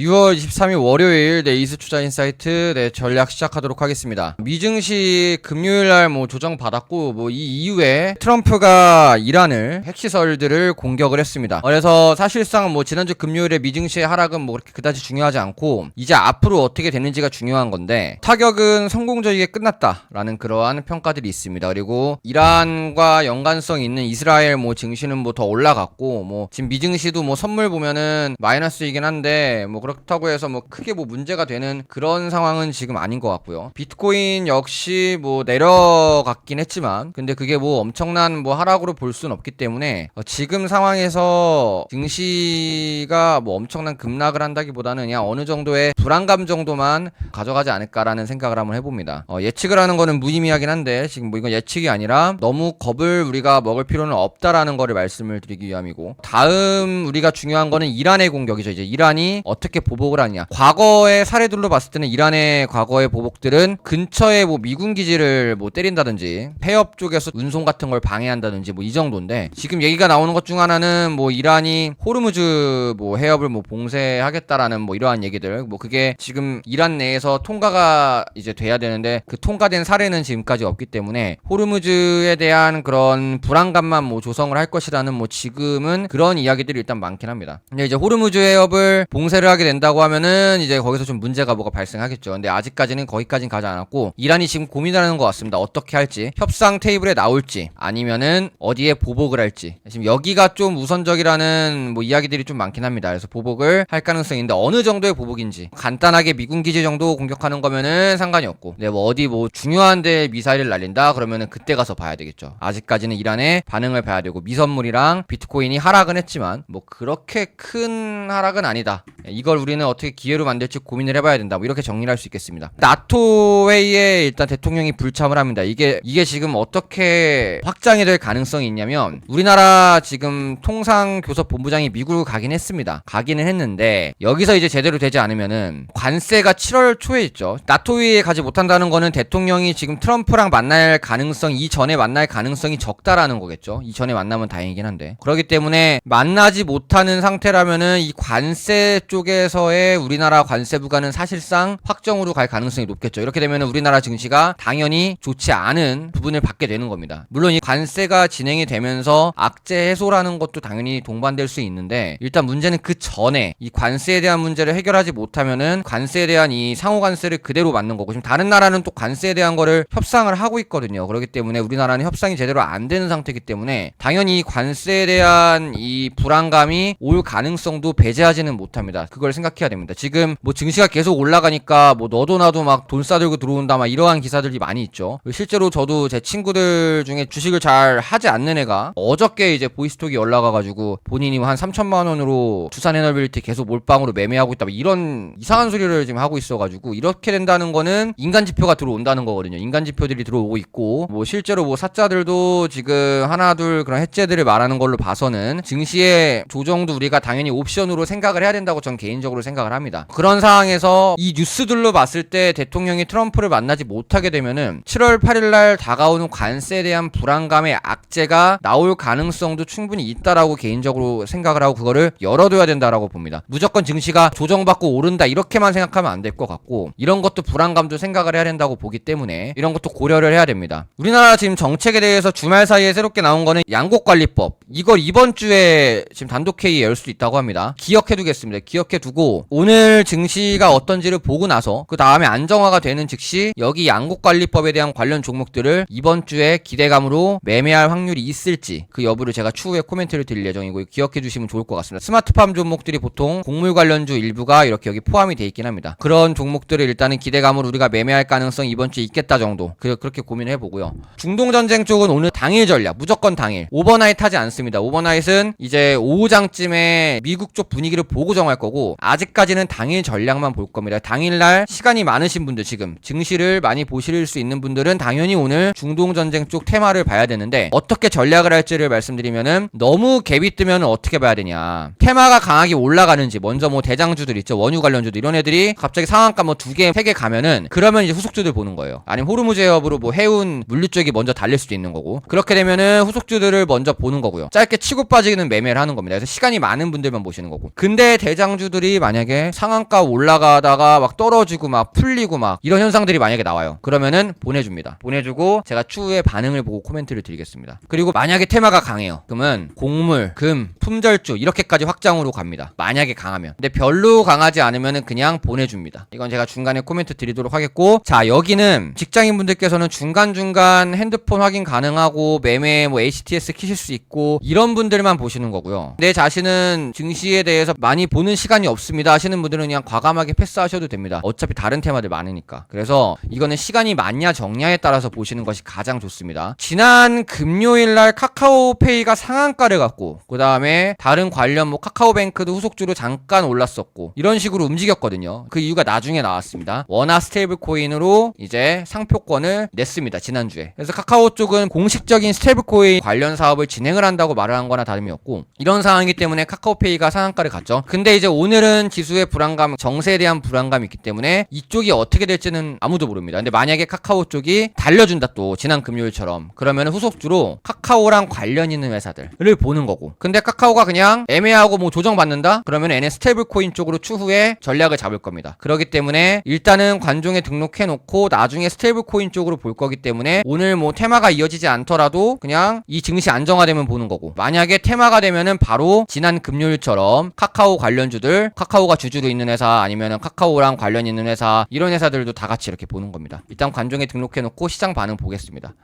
6월 23일 월요일 네 이스 투자 인사이트 네 전략 시작하도록 하겠습니다. 미증시 금요일 날 뭐 조정 받았고 뭐 이 이후에 트럼프가 이란을 핵시설들을 공격을 했습니다. 그래서 사실상 뭐 지난주 금요일에 미증시의 하락은 뭐 그렇게 그다지 중요하지 않고 이제 앞으로 어떻게 되는지가 중요한 건데 타격은 성공적이게 끝났다라는 그러한 평가들이 있습니다. 그리고 이란과 연관성 있는 이스라엘 뭐 증시는 뭐 더 올라갔고 뭐 지금 미증시도 뭐 선물 보면은 마이너스이긴 한데 뭐 그렇다고 해서 뭐 크게 뭐 문제가 되는 그런 상황은 지금 아닌 것 같고요. 비트코인 역시 뭐 내려갔긴 했지만 근데 그게 뭐 엄청난 뭐 하락으로 볼 수는 없기 때문에 어, 지금 상황에서 증시가 뭐 엄청난 급락을 한다기보다는 그냥 어느 정도의 불안감 정도만 가져가지 않을까라는 생각을 한번 해봅니다. 어, 예측을 하는 거는 무의미하긴 한데 지금 뭐 이건 예측이 아니라 너무 겁을 우리가 먹을 필요는 없다라는 거를 말씀을 드리기 위함이고 다음 우리가 중요한 거는 이란의 공격이죠. 이제 이란이 어떻게 보복을 하냐. 과거의 사례들로 봤을 때는 이란의 과거의 보복들은 근처에 뭐 미군 기지를 뭐 때린다든지 폐업 쪽에서 운송 같은 걸 방해한다든지 뭐 이 정도인데 지금 얘기가 나오는 것 중 하나는 뭐 이란이 호르무즈 뭐 해협을 뭐 봉쇄하겠다라는 뭐 이러한 얘기들 뭐 그게 지금 이란 내에서 통과가 이제 돼야 되는데 그 통과된 사례는 지금까지 없기 때문에 호르무즈에 대한 그런 불안감만 뭐 조성을 할 것이라는 뭐 지금은 그런 이야기들이 일단 많긴 합니다. 근데 이제 호르무즈 해협을 봉쇄를 하게 된다고 하면은 이제 거기서 좀 문제가 뭐가 발생하겠죠. 근데 아직까지는 거기까지는 가지 않았고 이란이 지금 고민하는 것 같습니다. 어떻게 할지 협상 테이블에 나올지 아니면은 어디에 보복을 할지 지금 여기가 좀 우선적이라는 뭐 이야기들이 좀 많긴 합니다. 그래서 보복을 할 가능성이 있는데 어느 정도의 보복인지 간단하게 미군 기지 정도 공격하는 거면은 상관이 없고 네, 뭐 어디 뭐 중요한데 미사일을 날린다 그러면은 그때 가서 봐야 되겠죠. 아직까지는 이란의 반응을 봐야 되고 미선물이랑 비트코인이 하락은 했지만 뭐 그렇게 큰 하락은 아니다. 예, 이걸 우리는 어떻게 기회로 만들지 고민을 해봐야 된다. 뭐 이렇게 정리를 할 수 있겠습니다. 나토 회의에 일단 대통령이 불참을 합니다. 이게 이게 지금 어떻게 확장이 될 가능성이 있냐면 우리나라 지금 통상 교섭 본부장이 미국을 가긴 했습니다. 가기는 했는데 여기서 이제 제대로 되지 않으면은 관세가 7월 초에 있죠. 나토 회의에 가지 못한다는 거는 대통령이 지금 트럼프랑 만날 가능성 이전에 만날 가능성이 적다라는 거겠죠. 이전에 만나면 다행이긴 한데 그렇기 때문에 만나지 못하는 상태라면은 이 관세 쪽에 서의 우리나라 관세 부과는 사실상 확정으로 갈 가능성이 높겠죠. 이렇게 되면 우리나라 증시가 당연히 좋지 않은 부분을 받게 되는 겁니다. 물론 이 관세가 진행이 되면서 악재 해소라는 것도 당연히 동반될 수 있는데 일단 문제는 그 전에 이 관세에 대한 문제를 해결하지 못하면은 관세에 대한 이 상호 관세를 그대로 맞는 거고 지금 다른 나라는 또 관세에 대한 거를 협상을 하고 있거든요. 그렇기 때문에 우리나라는 협상이 제대로 안 되는 상태이기 때문에 당연히 이 관세에 대한 이 불안감이 올 가능성도 배제하지는 못합니다. 그걸 생각해야 됩니다. 지금 뭐 증시가 계속 올라가니까 뭐 너도 나도 막 돈 싸들고 들어온다 막 이러한 기사들이 많이 있죠. 실제로 저도 제 친구들 중에 주식을 잘 하지 않는 애가 어저께 이제 보이스톡이 올라가가지고 본인이 한 3천만 원으로 두산 에너빌리티 계속 몰빵으로 매매하고 있다 뭐 이런 이상한 소리를 지금 하고 있어가지고 이렇게 된다는 거는 인간 지표가 들어온다는 거거든요. 인간 지표들이 들어오고 있고 뭐 실제로 뭐 사자들도 지금 하나 둘 그런 해제들을 말하는 걸로 봐서는 증시의 조정도 우리가 당연히 옵션으로 생각을 해야 된다고 전 개인 적으로 생각을 합니다. 그런 상황에서 이 뉴스들로 봤을 때 대통령이 트럼프를 만나지 못하게 되면은 7월 8일 날 다가오는 관세에 대한 불안감의 악재가 나올 가능성도 충분히 있다라고 개인적으로 생각을 하고 그거를 열어둬야 된다라고 봅니다. 무조건 증시가 조정받고 오른다 이렇게만 생각하면 안 될 것 같고 이런 것도 불안감도 생각을 해야 된다고 보기 때문에 이런 것도 고려를 해야 됩니다. 우리나라 지금 정책에 대해서 주말 사이에 새롭게 나온 거는 양곡관리법 이걸 이번 주에 지금 단독 회의 열 수 있다고 합니다. 기억해두겠습니다. 기억해두 고 오늘 증시가 어떤지를 보고 나서 그 다음에 안정화가 되는 즉시 여기 양곡관리법에 대한 관련 종목들을 이번 주에 기대감으로 매매할 확률이 있을지 그 여부를 제가 추후에 코멘트를 드릴 예정이고 기억해 주시면 좋을 것 같습니다. 스마트팜 종목들이 보통 곡물 관련주 일부가 이렇게 여기 포함이 돼 있긴 합니다. 그런 종목들을 일단은 기대감으로 우리가 매매할 가능성이 이번 주에 있겠다 정도 그, 그렇게 고민해 보고요. 중동 전쟁 쪽은 오늘 당일 전략 무조건 당일 오버나잇 하지 않습니다. 오버나잇은 이제 오후장쯤에 미국 쪽 분위기를 보고 정할 거고 아직까지는 당일 전략만 볼 겁니다. 당일날 시간이 많으신 분들 지금 증시를 많이 보실 수 있는 분들은 당연히 오늘 중동 전쟁 쪽 테마를 봐야 되는데 어떻게 전략을 할지를 말씀드리면은 너무 갭이 뜨면 어떻게 봐야 되냐. 테마가 강하게 올라가는지 먼저 뭐 대장주들 있죠. 원유 관련주들. 이런 애들이 갑자기 상한가 뭐 두 개 세 개 가면은 그러면 이제 후속주들 보는 거예요. 아니면 호르무즈 해협으로 뭐 해운 물류 쪽이 먼저 달릴 수도 있는 거고. 그렇게 되면은 후속주들을 먼저 보는 거고요. 짧게 치고 빠지는 매매를 하는 겁니다. 그래서 시간이 많은 분들만 보시는 거고. 근데 대장주 시 장주들이 만약에 상한가 올라가다가 막 떨어지고 막 풀리고 막 이런 현상들이 만약에 나와요. 그러면은 보내줍니다. 보내주고 제가 추후에 반응을 보고 코멘트를 드리겠습니다. 그리고 만약에 테마가 강해요. 그러면 곡물, 금, 품절주 이렇게까지 확장으로 갑니다. 만약에 강하면. 근데 별로 강하지 않으면은 그냥 보내줍니다. 이건 제가 중간에 코멘트 드리도록 하겠고 자 여기는 직장인분들께서는 중간중간 핸드폰 확인 가능하고 매매 뭐 HTS 키실 수 있고 이런 분들만 보시는 거고요. 내 자신은 증시에 대해서 많이 보는 시간이 없 습니다 하시는 분들은 그냥 과감하게 패스하셔도 됩니다. 어차피 다른 테마들 많으니까. 그래서 이거는 시간이 많냐 적냐에 따라서 보시는 것이 가장 좋습니다. 지난 금요일 날 카카오페이가 상한가를 갖고 그 다음에 다른 관련 뭐 카카오뱅크도 후속주로 잠깐 올랐었고 이런 식으로 움직였거든요. 그 이유가 나중에 나왔습니다. 원화 스테이블 코인으로 이제 상표권을 냈습니다. 지난주에. 그래서 카카오 쪽은 공식적인 스테이블 코인 관련 사업을 진행을 한다고 말을 한 거나 다름이 없고 이런 상황이기 때문에 카카오페이가 상한가를 갔죠. 근데 이제 오늘은 지수의 불안감, 정세에 대한 불안감이 있기 때문에 이쪽이 어떻게 될지는 아무도 모릅니다. 근데 만약에 카카오 쪽이 달려준다 또 지난 금요일처럼 그러면 후속주로 카카오랑 관련 있는 회사들을 보는 거고. 근데 카카오가 그냥 애매하고 뭐 조정받는다? 그러면 얘네 스테이블 코인 쪽으로 추후에 전략을 잡을 겁니다. 그렇기 때문에 일단은 관종에 등록해 놓고 나중에 스테이블 코인 쪽으로 볼 거기 때문에 오늘 뭐 테마가 이어지지 않더라도 그냥 이 증시 안정화되면 보는 거고. 만약에 테마가 되면은 바로 지난 금요일처럼 카카오 관련주들, 카카오가 주주로 있는 회사 아니면은 카카오랑 관련 있는 회사 이런 회사들도 다 같이 이렇게 보는 겁니다. 일단 관종에 등록해 놓고 시장 반응 보겠습니다.